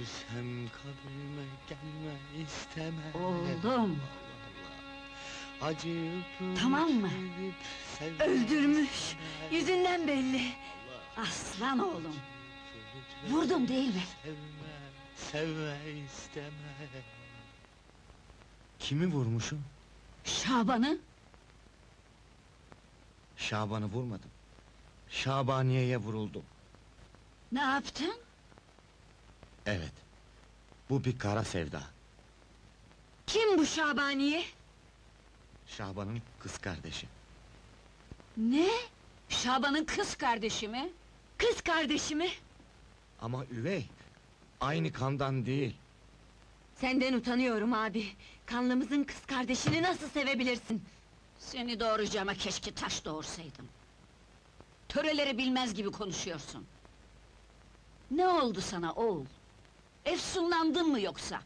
Ölsem kabrime gelme istemem. Oğlum. Acıyıp Tamam mı? Öldürmüş. Yüzünden belli. Allah, Aslan oğlum. Vurdum değil mi? Sevme, sevme istemem. Kimi vurmuşum? Şaban'ı? Şaban'ı vurmadım. Şabaniye'ye vuruldum. Ne yaptın? Evet. Bu bir kara sevda. Kim bu Şabaniye? Şaban'ın kız kardeşi. Ne? Şaban'ın kız kardeşi mi? Kız kardeşi mi? Ama üvey. Aynı kandan değil. Senden utanıyorum abi. Kanlımızın kız kardeşini nasıl sevebilirsin? Seni doğuracağıma keşke taş doğursaydım. Töreleri bilmez gibi konuşuyorsun. Ne oldu sana oğul? Efsunlandın mı yoksa?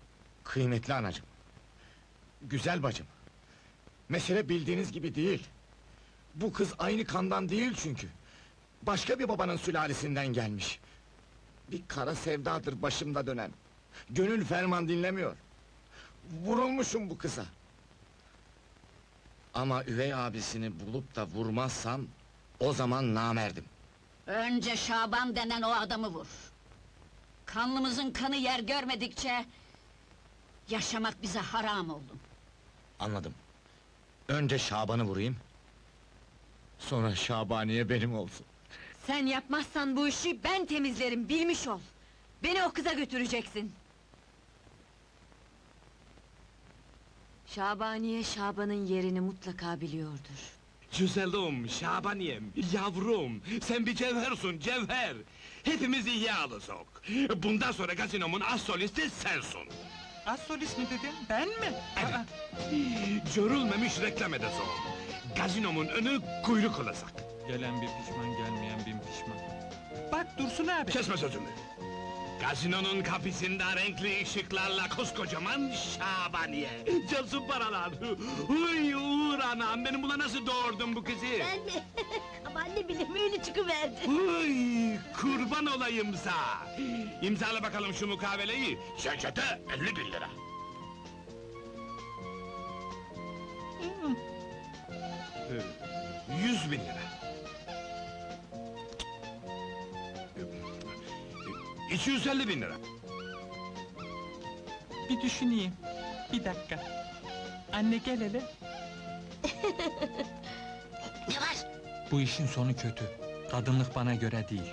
Kıymetli anacığım. Güzel bacım. Mesele bildiğiniz gibi değil. Bu kız aynı kandan değil çünkü. Başka bir babanın sülalesinden gelmiş. Bir kara sevdadır başımda dönen. Gönül ferman dinlemiyor. Vurulmuşum bu kıza. Ama üvey abisini bulup da vurmazsam... ...o zaman namerdim. Önce Şaban denen o adamı vur. Kanlımızın kanı yer görmedikçe... ...yaşamak bize haram oldu. Anladım. Önce Şaban'ı vurayım... ...sonra Şabaniye benim olsun. Sen yapmazsan bu işi ben temizlerim, bilmiş ol. Beni o kıza götüreceksin. Şabaniye Şaban'ın yerini mutlaka biliyordur. Güzelim, Şabaniyem, yavrum, sen bir cevhersun, cevher! Hepimiz iyi alırsak. Bundan sonra gazinomun as solisti sensin. Az solist mi dedin? Ben mi? Evet. Aa, Görülmemiş reklam edeceğim. Gazinomun önü kuyruk olacak. gelen bir pişman, gelmeyen bin pişman. Bak Dursun abi. Kesme sözümü. Gazinonun kapısında renkli ışıklarla koskocaman Şabaniye. Cansın paralar. Uy anam, benim buna nasıl doğurdun bu kızı? Ben mi? Ama anne bile öyle çıkıverdi. Uy, kurban olayım sa! İmzala bakalım şu mukaveleyi, şirkete 50 bin lira. Ee, 100 bin lira. 250 bin lira. Bir düşüneyim. Bir dakika. Anne gel hele. Ne var? Bu işin sonu kötü. Kadınlık bana göre değil.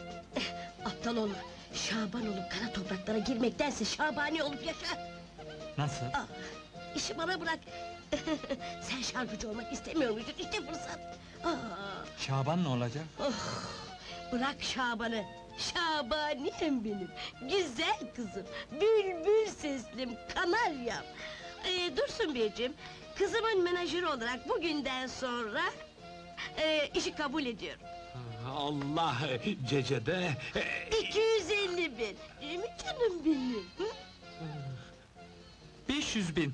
Aptal olur. Şaban olup kara topraklara girmektense Şabani olup yaşa. Nasıl? Ah, işi bana bırak. Sen şarkıcı olmak istemiyor muydun? İşte fırsat. Ah, Şaban ne olacak? bırak Şaban'ı. Şabaniyem benim. Güzel kızım. Bülbül seslim, kanaryam. Ee, Dursun Beyciğim, kızımın menajeri olarak bugünden sonra... e, ...işi kabul ediyorum. Allah cecede... 250 bin. Değil mi canım benim? Hı? 500 bin.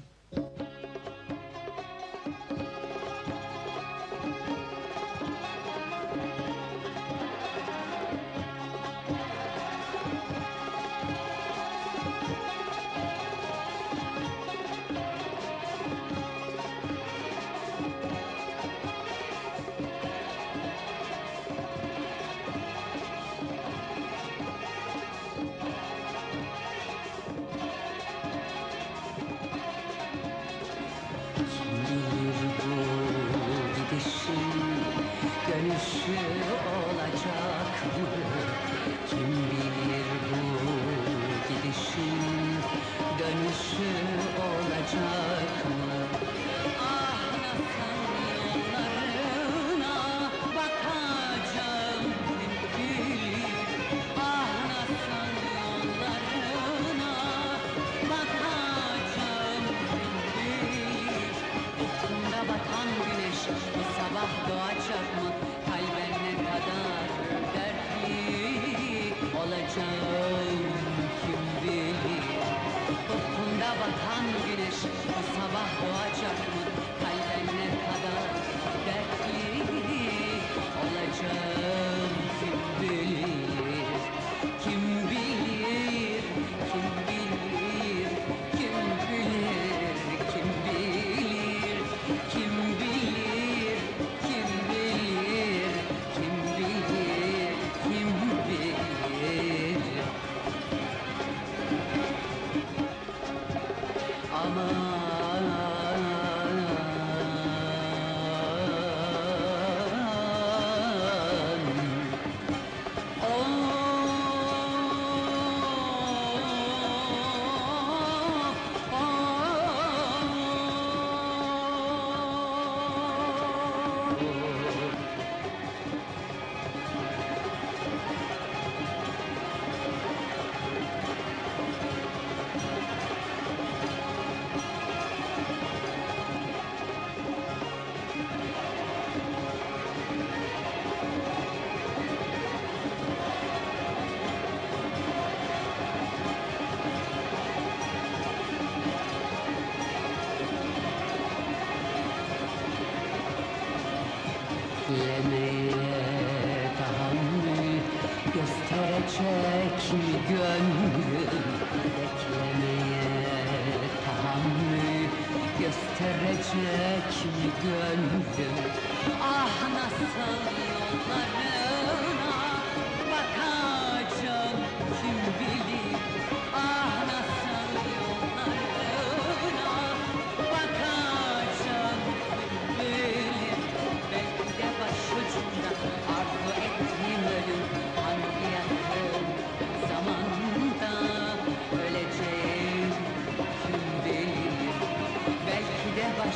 Beklemeye tahammül gösterecek gönlüm Beklemeye tahammül gösterecek gönlüm Ah nasıl yollarım?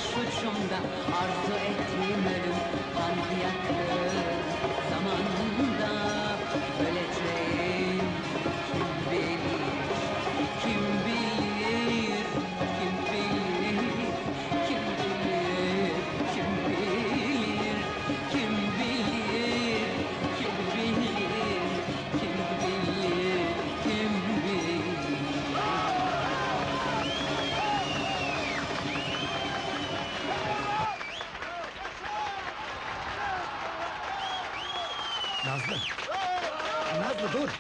suçumdan arzu ettiğim ölüm Bantı yaktı